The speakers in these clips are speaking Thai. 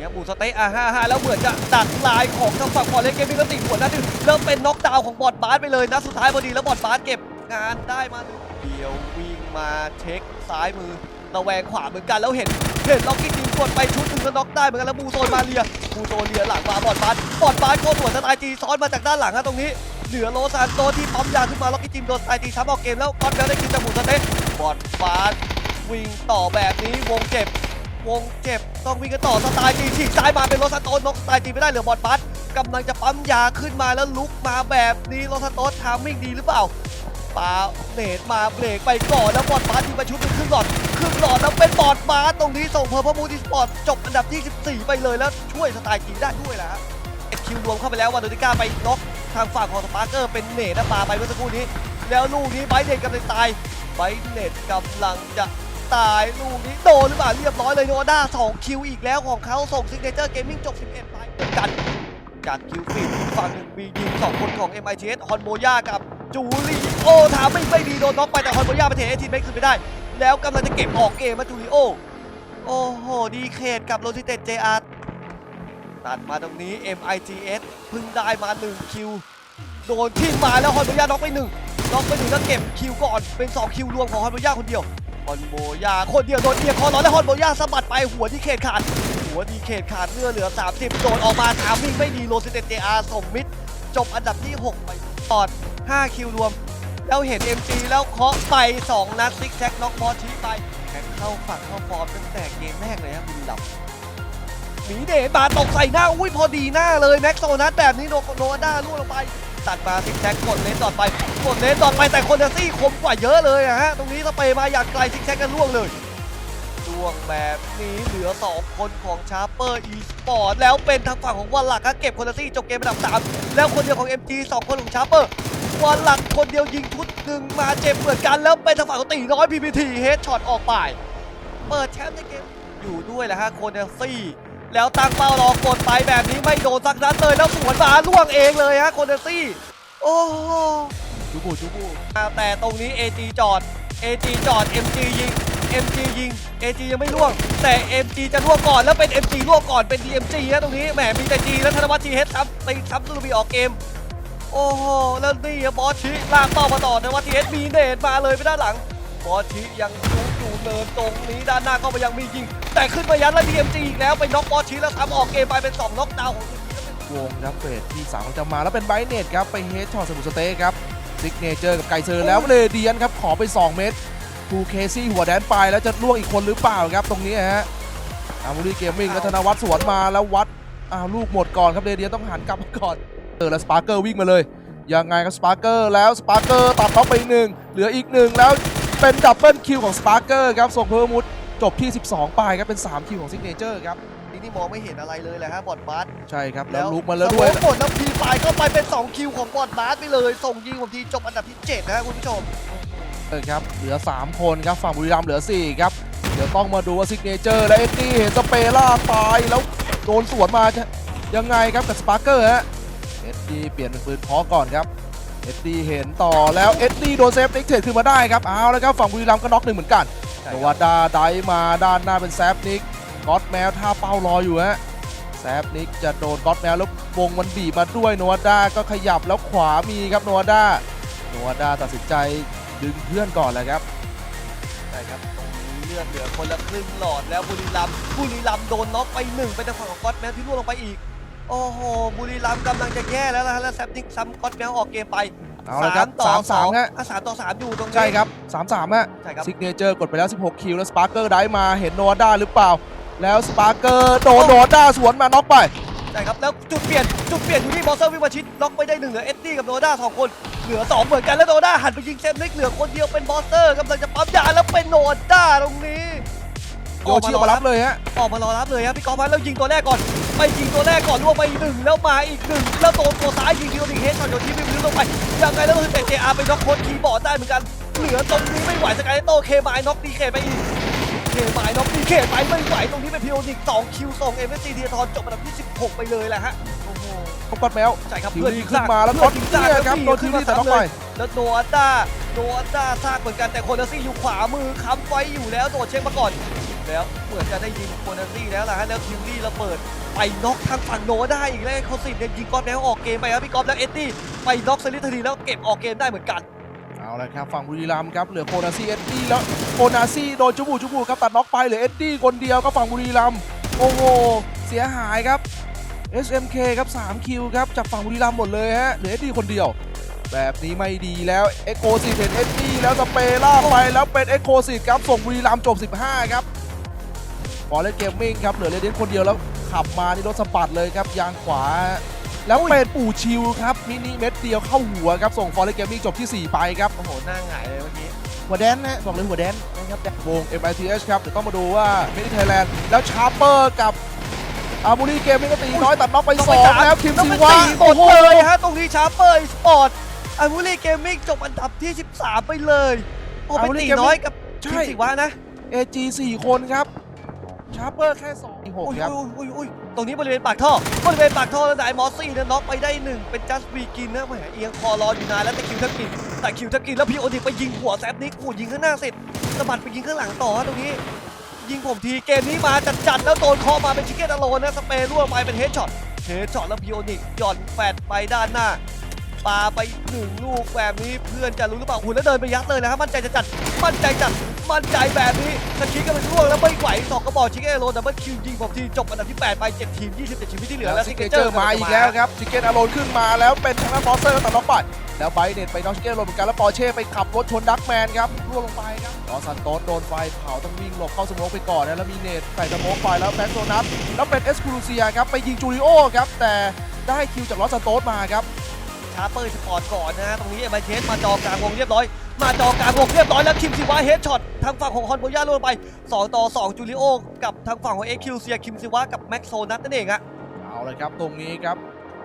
นี่ครับบูสเตะอะห้าห้าแล้วเหมือนจะดักลายของทางฝั่งบอลเล็กเกมมิ่งก็ติดหัวนัดหนึ่งเริ่มเป็นน็อกดาวน์ของบอดบาสไปเลยนะสุดท้ายพอดีแล้วบอดบาสเก็บงานได้มาดึงเดียววิ่งมาเช็คซ้ายมือระแวงขวาเหมือนกันแล้วเห็นเห็นล็อกกี้ทีมกดไปชุดหนึ่งแล้วน็อกได้เหมือนกันแล้วบูโซนมาเลียบูโซนเลียหลังมาบอดบาสบอดบาสโคตรหัวสไตล์จีซ้อนมาจากด้านหลังฮะตรงนี้เหนือโลซานโตที่ปั๊มยาขึ้นมาล็อกกี้จิมโดนสไตล์ตีช้ำออกเกมแล้วก็อตแล้วได้กินจากบูสเตะบอดบาสวิ่งต่อแบบนี้วงเจ็บ วงเจ็บต้องวิ่งกันต่อสไตล์จีฉีกซ้ายมาเป็นโรสโตนนกสไตล์จีไม่ได้เหลือบอลบัสกำลังจะปั๊มยาขึ้นมาแล้วลุกมาแบบนี้โรสโตนทามมิ่งดีหรือเปล่าปาเนตมาเบรกไปก่อนแล้วบอลบัสยิงมาชุดเป็นครึ่งหลอดครึ่งหลอดแล้วเป็นบอลบัสตรงนี้ส่งเพอร์พมูดีสปอร์ตจบอันดับที่14ไปเลยแล้วช่วยสไตล์จีได้ด้วยนะฮะเอ็ดคิวรวมเข้าไปแล้ววันโดนิก้าไปน็อกทางฝั่งของสปาร์เกอร์เป็นเนตนะปาไปเมื่อสักครู่นี้ แล้วลูกนี้ไบเนตกำลังตายไบเนตกำลังจะ ตายลูกนี้โดนหรือเปล่าเรียบร้อยเลยโนด้า2คิวอีกแล้วของเขาส่งซิกเนเจอร์เกมมิ่งจบ 11 ไปกันจากคิวฟีดอีฝั่งหนึ่งมียิงสองคนของ MITS ฮอนโบย่ากับจูริโอถามไม่ไม่ดีโดนน็อกไปแต่ฮอนโบย่าไปเทเอทีไม่ขึ้นไปได้ แล้วกำลังจะเก็บออกเกมมาจูริโอโอ้โหดีเคทกับโรซิเต็ด JR ตัดมาตรงนี้ MITS พิ่งได้มา1คิวโดนทิ้งมาแล้วฮอนโบย่าน็อกไปหนึ่งน็อกไปหนึ่งแล้วเก็บคิวก่อนเป็น 2 คิวรวมของฮอนโบย่าคนเดียว ฮอนโบยาคนเดียวโดนเอียงคอร้อนแล้วฮอนโบยาสะบัดไปหัวที่เขตขาด หัวที่เขตขาดเลือเหลือ 30 โดนออกมาทามมิ่งไม่ดีโรซิเตเจอาส่งมิด จบอันดับที่ 6 ไปตอด 5 คิวรวม แล้วเห็น MG แล้วเคาะไป 2 นัดซิกแซกน็อกบอลชี้ไปแข่งเข้าฝั่งเข้าฟอร์มตั้งแต่เกมแรกเลยครับบุรีรัมย์หมีเดชมาตกใส่หน้าอุ้ยพอดีหน้าเลยแม็กโซนัสแบบนี้โนโนด้าล่วงลงไป ตัดมาซิกแซกกดเลนต่อไปกดเลนต่อไปแต่คนเดซี่คมกว่าเยอะเลยอะฮะตรงนี้สเปย์มาอย่างไกลซิกแซกกันล่วงเลยล่วงแบบนี้เหลือ 2 คนของชาร์เปอร์อีสปอร์ตแล้วเป็นทางฝั่งของวันหลักก็เก็บคนเดซี่จบเกมอันดับ3แล้วคนเดียวของ MG 2 คนของชาร์เปอร์วันหลักคนเดียวยิงชุดหนึ่งมาเจ็บเหมือนกันแล้วเป็นทางฝั่งของตีน้อย PPT เฮดช็อตออกไปเปิดแชมป์ในเกมอยู่ด้วยแหละฮะโคเนซี่ แล้วตั้งเป้ารอกดไปแบบนี้ไม่โดนสักนัดเลยแล้วสวนมาล่วงเองเลยฮะโคเนซี่ โอ้จูบูจูบูแต่ตรงนี้ AG จอด AG จอด MG ยิง MG ยิง AG ยังไม่ล่วง แต่ MG จะล่วงก่อนแล้วเป็น MG ล่วงก่อนเป็น DMG ฮะตรงนี้แหมมีแต่ G แล้วธนวัฒน์ G เฮดซ้ำตีซ้ำซูบีออกเกม โอ้โหแล้วนี่บอสชิลากเป้ามาต่อธนวัฒน์ G เฮดมีเนตมาเลยไปด้านหลัง บอสชิยัง อยู่อยู่เนินตรงนี้ด้านหน้าก็มายังมียิง แต่ขึ้นมายัดแล้ว DMG อีกแล้วไปน็อกบอสชิแล้วซ้ำออกเกมไปเป็น 2 น็อกดาวน์ของทีมนี้แล้วเป็นวงครับเฟสที่3จะมาแล้วเป็นไบรท์เนตครับไปเฮดช็อตสมุทรสเต๊กครับซิกเนเจอร์กับไกเซอร์แล้วเลเดียนครับขอไป 2 เม็ดทูเคซี่หัวแดนไปแล้วจะล่วงอีกคนหรือเปล่าครับตรงนี้ฮะอามูรีเกมมิ่งแล้วธนวัฒน์สวนมาแล้ววัดอ้าวลูกหมดก่อนครับเลเดียนต้องหันกลับมาก่อนเออแล้วสปาร์เกอร์วิ่งมาเลยยังไงครับสปาร์เกอร์แล้วสปาร์เกอร์ตัดน็อกไปอีกหนึ่งเหลืออีกหนึ่งแล้ว เป็นดับเบิลคิวของสปาร์เกอร์ครับส่งเพิ่มมุดจบที่ 12 ไปครับเป็น 3 คิวของซิกเนเจอร์ครับนี่นี่มองไม่เห็นอะไรเลยแหละฮะบอดบาสใช่ครับ แล้วลุกมาแล้วด้วยสโมกหมดแล้วพีปลายก็ไปเป็น 2 คิวของบอดบาสไปเลย ส่งยิงผมทีจบอันดับที่ 7 นะฮะคุณผู้ชมเออครับเหลือ 3 คนครับฝั่งบุรีรัมย์เหลือ 4 ครับเดี๋ยวต้องมาดูว่าซิกเนเจอร์และเอ็ดดี้เห็นสเปร่าตายแล้วโดนสวนมาจะยังไงครับกับสปาร์เกอร์ฮะเอ็ดดี้เปลี่ยนเป็นปืนเพาะก่อนครับ เอ็ดดี้เห็นต่อแล้วเอ็ดดี้โดนเซฟนิกเทรดขึ้นมาได้ครับเอาแล้วครับฝั่งบุรีรัมย์ก็น็อกหนึ่งเหมือนกันใช่โนครับวาดาไดมาด้านหน้าเป็นแซฟนิกก็อตแมวท่าเป้ารออยู่ฮะแซฟนิกจะโดนก็อตแมวแล้ววงมันบีบมาด้วยโนวาดาก็ขยับแล้วขวามีครับโนวาดาโนวาดาตัดสินใจดึงเพื่อนก่อนแหละครับใช่ครับตรงนี้เลือดเหลือคนละครึ่งหลอดแล้วบุรีรัมย์บุรีรัมย์โดนน็อกไปหนึ่งไปทางฝั่งของก๊อตแมวที่ล่วงลงไปอีก โอ้โห บุรีรัมย์กำลังจะแย่แล้วนะฮะแล้วแซปติกซ้ำก๊อตแมวออกเกมไปเอาละครับต่อสามสามฮะ อะสามต่อสามอยู่ตรงนี้ ใช่ครับสามสามฮะใช่ครับ ซิกเนเจอร์กดไปแล้ว 16 คิว แล้วสปาร์เกอร์ได้มาเห็นโนวาดาหรือเปล่า แล้วสปาร์เกอร์โดนโนวาดาสวนมาน็อกไป ใช่ครับ แล้วจุดเปลี่ยน จุดเปลี่ยนอยู่ที่บอสเซอร์วิ่งมาชิดล็อกไปได้หนึ่งเหลือเอ็ดดี้กับโนด้าสองคน เหลือสองเหมือนกันแล้วโนด้าหันไปยิงเซมเล็กเหลือคนเดียวเป็นบอสเซอร์กำลังจะปั๊มยาแล้วเป็นโนด้าตรงนี้ โยชิออกมารับเลยฮะ ออกมารอรับเลยครับพี่กอล์ฟแล้วยิงตัวแรกก่อน ไปยิงตัวแรกก่อนล่วงไปอีกหนึ่งแล้วมาอีกหนึ่งแล้วตัวตัวซ้ายยิงคิวดิเฮดช็อตโยชิไม่พื้นลงไปยังไงแล้วคือเตะเจอาไปน็อกโค้ดคีย์บอร์ดได้เหมือนกันเหลือตรงนี้ไม่ไหวสกายโตเคมายน็อกดีเคไปอีกเคมายน็อกดีเคไปไม่ไหวตรงนี้เป็นพิโอนิกสองคิวส่งเอ็มเอสซีเทียทอนจบอันดับที่ 16 ไปเลยแหละฮะโอ้โหเขากดแมวใช่ครับเพื่อนขึ้นมาแล้วก็อนยิงเที่ยครับโดนคิวดีแต่น็อกไปแล้วโนอาด้าโนอาด้าซากเหมือนกันแต่คนเนซี่อยู่ขวามือค้ำไว้อยู่แล้วโดดเช็คมาก่อน แล้วเหมือนจะได้ยินโคนาซี่แล้วล่ะฮะแล้วทิวลี่ระเบิดไปน็อกทางฝั่งโนได้อีกแล้วเขาสิเนี่ยยิงกอล์ฟแล้วออกเกมไปครับพี่กอล์ฟแล้วเอ็ดดี้ไปน็อกสลิททีแล้วเก็บออกเกมได้เหมือนกันเอาละครับฝั่งบุรีรัมย์ครับเหลือโคนาซี่เอ็ดดี้แล้วโคนาซี่โดนจุบูจุบูครับตัดน็อกไปเหลือเอ็ดดี้คนเดียวก็ฝั่งบุรีรัมย์โอ้โหเสียหายครับ SMK ครับ3คิวครับจากฝั่งบุรีรัมย์หมดเลยฮะเหลือเอ็ดดี้คนเดียว แบบนี้ไม่ดีแล้วเอ็กโคซีเห็นเอ็ดดี้แล้วสเปรย์ลาไปแล้วเป็นเอ็กโคซีครับส่งบุรีรัมย์จบ 15 ครับ ฟอร์เรสเกมมิ่งครับเหลือเรเดนคนเดียวแล้วขับมานี่รถสะบัดเลยครับยางขวา แล้วเป็นปู่ชิวครับมินิเม็ดเดียวเข้าหัวครับส่งฟอร์เรสเกมมิ่งจบที่ 4 ไปครับโอ้โหหน้าหงายเลยเมื่อกี้หัวแดนนะบอกเลยหัวแดนนะครับวง MITH ครับเดี๋ยวต้องมาดูว่าเมดิไทยแลนด์แล้วชาร์เปอร์กับอาบุรีเกมนี่ก็ตีน้อยตัดน็อกไปต้องสไปองสามแล้วคิมต้องซิไปวะสี่หมโอ้ดโหเลยฮะตรงนี้ชาร์เปอร์สปอร์ตอามูลี่เกมมิ่งจบอันดับที่ 13 ไปเลยโอ้เป็นตีน้อยกับทีมใช่สิวะนะ AG 4 คนครับ ชาร์เปอร์แค่2อุ้ย6ครับ อุ้ยอุ้ยอุ้ยตรงนี้บริเวณปากท่อบริเวณปากท่อแล้วนายมอสซี่เนี่ยน็อกไปได้หนึ่งเป็นจัสบีกินนะแหมเอียงคอรออยู่นานแล้วแต่คิวแทบกินแต่คิวแทบกินแล้วพี่โอดิไปยิงหัวแซฟนิกโอ้ยิงข้างหน้าเสร็จสะบัดไปยิงข้างหลังต่อฮะตรงนี้ ยิงผมทีเกมนี้มาจัดๆแล้วโดนเคอมาเป็นชิคเก้นอโลนนะสเปรย์ล่วงไปเป็นเฮดช็อตเฮดช็อตแล้วพิโอนิกหย่อนแฟดไปด้านหน้าปาไปหนึ่งลูกแบบนี้เพื่อนจะรู้หรือเปล่าหุ่นแล้วเดินไปยัดเลยนะครับมั่นใจจะจัดมั่นใจจัด มั่นใจแบบนี้สกิกก็เป็นล่วงแล้วไม่ไหวสองกระบอกชิคเก้นอโลนดับเบิลคิวยิงผมทีจบอันดับที่ 8 ไป 7 ทีม 27 ชีวิตที่เหลือแล้แล้ววซิซิกกเนเนเจเจออร์ร์มาอีกแล้วครับชิคเก้นอโลนขึ้นมาแล้วเป็นทางด้านมอสเตอร์ตัดน็อกไปแล้วไบเน็ตไปน้องชิคเก้นอโลนเหมือนกันแล้วปอร์เช่ไปขับรถชนดักแมนครับร่วงลงไปครับลอสันโตสโดนไฟเผาต้องวิ่งหลบเข้าสโมกไปก่อนนะแล้วมีเนตใส่สโมกไปแล้วแม็กโซนัสแล้วเป็นเอสคูลูเซียครับไปยิงจูริโอครับแต่ได้คิวจากลอสันโตสมาครับชาร์เปอร์สปอร์ตก่อนนะฮะตรงนี้เอ็มไอเชสมาจอกลางวงเรียบร้อย มาจอกลางวงเรียบร้อยแล้วคิมซิวะเฮดช็อตทางฝั่งของฮอนโบย่าล่วงไป2ต่อ2จูริโอกับทางฝั่งของเอ็กคิวเซียคิมซิวะกับแม็กโซนัทนั่นเองฮะเอาเลยครับตรงนี้ครับ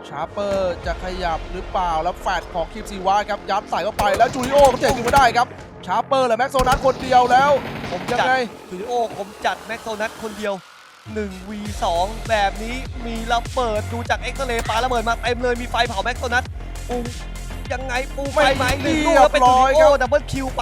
ชาร์เปอร์จะขยับหรือเปล่าแล้วแฟดของคิมซีวาครับยัดใส่เข้าไปแล้วจูริโอก็เจ็บขึ้นมาได้ครับชาร์เปอร์และแม็กโซนัทคนเดียวแล้วผมยังจัดไงจูริโอผมจัดแม็กโซนัทคนเดียว 1 v 2 แบบนี้มีระเบิดดูจากเอ็กซเรย์ปาระเบิดมาเต็มเลยมีไฟเผาแม็กโซนัทปู ยังไงปูไฟไหมหนึ่งลูกแล้วเป็นจูริโอดับเบิลคิวไป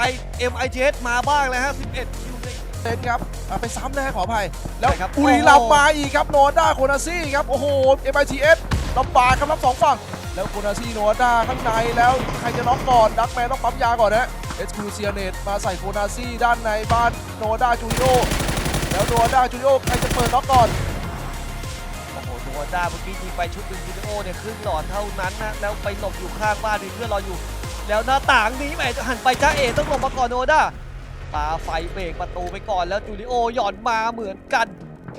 MITS มาบ้างแล้วฮะ 11 คิวเลยเต็นครับอะไปซ้ำนะฮะขออภัย แล้วใช่ครับบุรีรัมย์โอ้โหมาอีกครับโนด้าโคนาซี่ครับ โอ้โห MITS ลำบากครับรับสองฝั่ง แล้วโคนาซี่โนด้าข้างในแล้ว ใครจะน็อกก่อน ดักแมนต้องปั๊มยาก่อนนะเอสคูเซียเนตมาใส่โคนาซี่ด้านในบ้านโนด้าจูริโอแล้วโนด้าจูริโอใครจะเปิดน็อกก่อน โอ้โหโดนด้าเมื่อกี้ยิงไปชุดหนึ่งจูริโอเนี่ยครึ่งหลอดเท่านั้นนะแล้วไปหลบอยู่ข้างบ้านมีเพื่อนรออยู่ แล้วหน้าต่างนี้แหมจะหันไปจ้าเอต้องลงมาก่อนโนด้าปาไฟเบรกประตูไปก่อนแล้วจูริโอหย่อนมาเหมือนกัน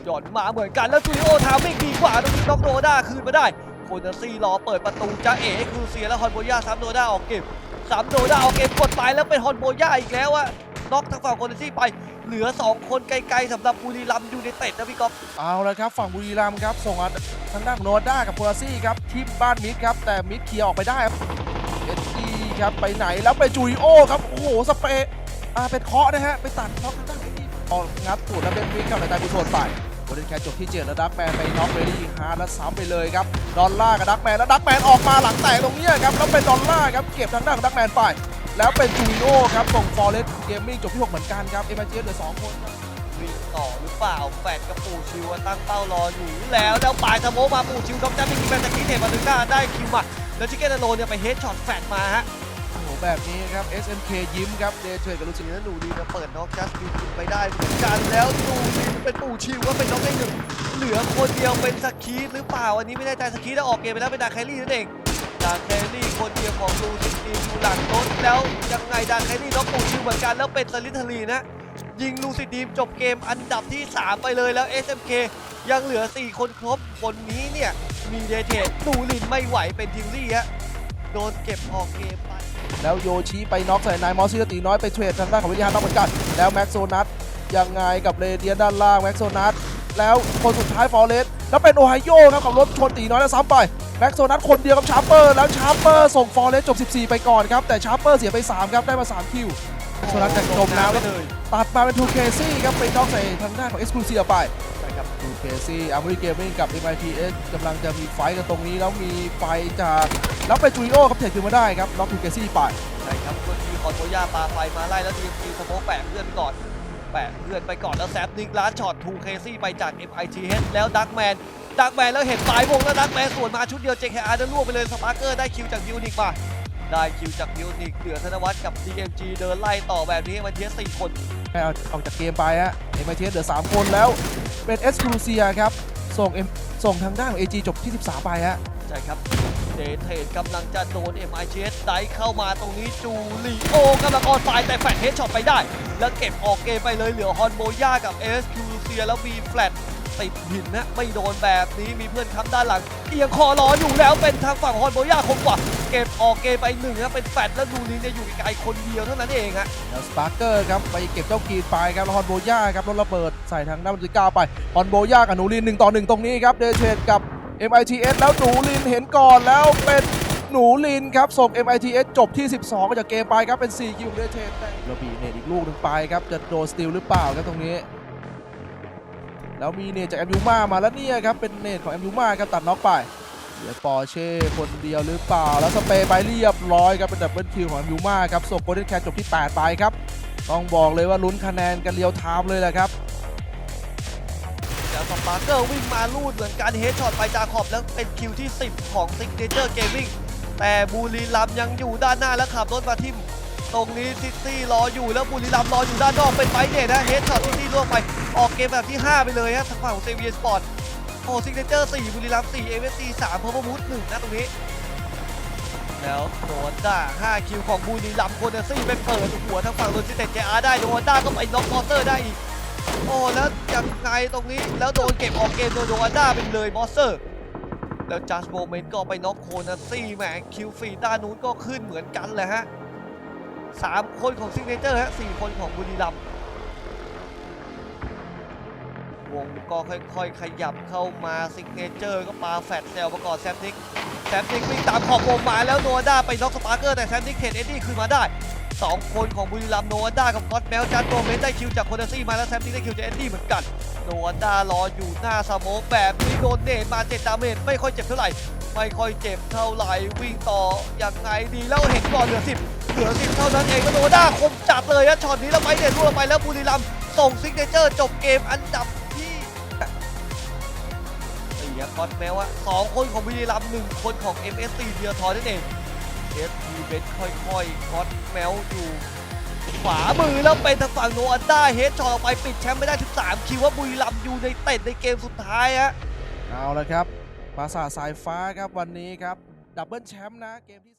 หย่อนมาเหมือนกันแล้วจูริโอทำไม่ดีกว่าตรงนี้น็อกโนด้าคืนมาได้โคนาซี่รอเปิดประตูจ้าเอคือเสียแล้วฮอนโบย่าซ้ำโนด้าออกเกมซ้ำโนด้าออกเกมกดไปแล้วเป็นฮอนโบย่าอีกแล้วอะน็อกทางฝั่งโคนาซี่ไป เหลือสองคนไกลๆสำหรับบุรีรัมย์ยูไนเต็ดนะพี่ก๊อฟเอาละครับ ฝั่งบุรีรัมย์ครับ ส่งอันทางด้านโนด้ากับโคลาซี่ครับที่บ้านมิดครับ แต่มิดเคลียร์ออกไปได้ครับเอ็ดดี้ครับไปไหนแล้วไปจูริโอครับ โอ้โห สเปรย์อ่าเป็นเคาะนะฮะ ไปตัดเคาะทางด้านเอ็ดดี้ออกงัดตูดแล้วเป็นมิดกับในตาบุโซนไปโคเดนแคจบที่เจ็ดแล้วดักแมนไปน็อกเวลี่ฮาร์ดแล้วซ้ำไปเลยครับดอลล่ากับดักแมนแล้วดักแมนออกมาหลังแตกตรงนี้ครับแล้วเป็นดอลล่าครับเก็บทางด้านของดักแมนไป แล้วเป็นจูริโอครับส่งฟอร์เรสเกมมิ่งจบที่หกเหมือนกันครับ เอ็มเจเหลือสองคนครับวิ่งต่อหรือเปล่าแฟดกับปู่ชิวอะตั้งเป้ารออยู่แล้วแล้วปลายสโมกมาปู่ชิวด็อกจับไม่กินแมนตะกี้เทมาถึงหน้าได้คิวมาแล้วชิคเก้นอโลเนี่ยไปเฮดช็อตแฟดมาฮะโอ้โหแบบนี้ครับ SMK ยิ้มครับเดย์เทรดกับลูซิสีนั้นหนูดีนะเปิดน็อกจัสตินกินไปได้เหมือนกันแล้วดูดิเป็นปู่ชิวก็เป็นน็อกได้หนึ่งเหลือคนเดียวเป็นสกีหรือเปล่าอันนี้ไม่แน่ใจสกีได้ออกเกมไปแล้วเป็นดาร์คแคลรี่นั่นเอง ดาร์คแคลรี่คนเดียวของลูซินทีมอยู่หลังรถแล้วยังไงดาร์คแคลรี่น็อกปู่ชิวเหมือนกันแล้วเป็นสลิทเทอรีนะ ยิงลูซิดีมจบเกมอันดับที่ 3 ไปเลยแล้ว SMK ยังเหลือ 4 คนครบ คนนี้เนี่ย มีเดเทดหนูลินไม่ไหวเป็นทิวลี่ฮะโดนเก็บออกเกมไป แล้วโยชิไปน็อกใส่นายมอสซิตีน้อยไปเทรดทางด้านของวิทยาน็อกเหมือนกัน แล้วแม็กโซนัทยังไงกับเรเดียนด้านล่างแม็กโซนัทแล้วคนสุดท้ายฟอร์เรสแล้วเป็นโอไฮโอครับขับรถชนตีน้อยแล้วซ้ำไป ม็กโซนัทคนเดียวกับชาร์เปอร์แล้วชาร์เปอร์ส่งฟอร์เรสจบ 14 ไปก่อนครับ แต่ชาร์เปอร์เสียไป 3 ครับ ได้มา3คิวแม็กโซนัทจากจมน้ำแล้วเลยตัดมาเป็นทูเคซี่ครับไปน็อกใส่ทางด้านของเอ็กซ์คลูซีไปใช่ครับทูเคซี่อาร์มอรี่เกมมิ่งกับ MITS กำลังจะมีไฟกันตรงนี้แล้วมีไฟจากแล้วไปจูริโอครับเทรดคืนมาได้ครับน็อกทูเคซี่ไปใช่ครับเมื่อกี้คอนโบย่าปาไฟมาไล่แล้วทีมทีสโมกแปะเพื่อนไปก่อน แปะเพื่อนไปก่อนแล้วแซฟนิกล้านช็อตทูเคซี่ไปจาก MITH แล้วดักแมนดักแมนแล้วเห็นสายวงแล้วดักแมนสวนมาชุดเดียว JKR นั้ล่วงไปเลยสปาร์เกอร์ได้คิวจากยูนิคมาได้คิวจากยูนิคเหลือธนวัฒน์กับ DMG เดินไล่ต่อแบบนี้มันเทียสี่คนให้เอาออกจากเกมไปฮะเอ็มไอเเหลือ 3 คนแล้วเป็นเอสครูเซียครับส่ง M ส่งทางด้านของ AG จบที่ 13 ไปฮะ ช่ครับเดเทนกำลังจะโดน MITS ไดเข้ามาตรงนี้จูลีโอกำลังออนไฟแต่แฟดเฮดช็อตไปได้ แล้วเก็บออกเกมไปเลยเหลือฮอนโบย่ากับเอสคิวเซียแล้วมีแฟลตติดหินนะไม่โดนแบบนี้มีเพื่อนค้ำด้านหลัง เอียงคอรออยู่แล้วเป็นทางฝั่งฮอนโบย่าคงกว่า เก็บออกเกมไปหนึ่งนะเป็นแฟดแล้วดูลินจะอยู่ไกลคนเดียวเท่านั้นเองฮะแล้วสปาร์เกอร์ครับไปเก็บเจ้ากีนไปครับแล้วฮอนโบย่าครับรถระเบิดใส่ทางด้านบริก้าไปฮอนโบย่ากับนูลิน1ต่อ1ตรงนี้ครับเดเชนกับ MITS แล้วหนูลินเห็นก่อนแล้วเป็นหนูลินครับ ส่ง MITS จบที่ 12ก็จากเกมไปครับ เป็น 4 คิวของเดเชนแล้วบีเนตอีกลูกหนึ่งไปครับ จะโดนสติลหรือเปล่าครับตรงนี้ แล้วมีเนตจากแอมยูมามาแล้วเนี่ยครับ เป็นเนตของแอมยูมาครับ ตัดน็อกไปเหลือปอร์เช่คนเดียวหรือเปล่า แล้วสเปย์ไปเรียบร้อยครับ เป็นดับเบิลคิวของแอมยูมาครับส่งโกลเด้นแคทจบที่ 8 ไปครับ ต้องบอกเลยว่าลุ้นคะแนนกันเรียวไทม์เลยแหละครับ สปาร์เกอร์วิ่งมาลูดเหมือนกันเฮดช็อตไปจาขอบแล้วเป็นคิวที่ 10 ของ s ิกเนเจอร์เกมมิ่งแต่บุรีรัมยังอยู่ด้านหน้าแล้วขับรถมาทิมตรงนี้ซิตี้รออยู่แล้วบุรีรัมรออยู่ด้านนอกเป็นไฟเดทนะเฮดช็อตซิตี้ล่วงไปออกเกมแบบที่ 5 ไปเลยฮะทางฝั่งของเซเวียสปอร์ตโอ้ซิกเนเจอร์4บุรีรัมย์4เอเวซี3เพอร์มูด1นะตรงนี้ แล้วโดนด้า5คิวของบุรีรัมโคเนซี่ไปเปิดหัวทางฝั่งโรจิเต็ดเจอาร์ได้โดนด้าก็ไปน็อกมอเตอร์ได้อีก โอ้แล้วยังไงตรงนี้แล้วโดนเก็บออกเกมโดยโดนด้าไปเลยมอสเตอร์แล้วจัสโมเมนต์ก็ไปน็อกโคนาซี่แหมคิวฟีด้านนู้นก็ขึ้นเหมือนกันเลยฮะสามคนของซิกเนเจอร์ฮะสี่คนของบุรีรัมย์วงก็ค่อยๆ ขยับเข้ามาซิกเนเจอร์ก็ปาแฟตเซลประกอบแซมนิกแซมนิกวิ่งตามขอบวงมาแล้วโนอาด้าไปน็อกสปาร์เกอร์แต่แซมนิกเทรดเอ็ดดี้คืนมาได้ สองคนของบุรีรัมย์โนอาด้ากับก็อตแมวจันโมเมนได้คิวจากโคนาซี่มาแล้วแซมนิกได้คิวจากเอ็ดดี้เหมือนกันโนอาด้ารออยู่หน้าสโมกแบบนี้โดนเนตมาเจ็ดดาเมจไม่ค่อยเจ็บเท่าไหร่ ไม่ค่อยเจ็บเท่าไหร่วิ่งต่อยังไงดีแล้วเห็นก่อนเหลือสิบเหลือสิบเท่านั้นเองก็โนอาด้าคมจัดเลยอะช็อตนี้แล้วไปเด็ดรั่วไปแล้วบุรีรัมย์ส่งซิกเนเจอร์จบเกมอันดับที่เสียก็อตแมวอะสองคนของบุรีรัมย์หนึ่งคนของ MSC เดียทอนั่นเอง เอสทีเบนค่อยๆกอตแมวอยู่ขวามือแล้วเป็นทางฝั่งโนอันด้าเฮดช็อตออกไปปิดแชมป์ไม่ได้13คิวว่าบุรีรัมย์อยู่ในเต็ดในเกมสุดท้ายฮะเอาละครับปราสาทสายฟ้าครับวันนี้ครับดับเบิลแชมป์นะเกมที่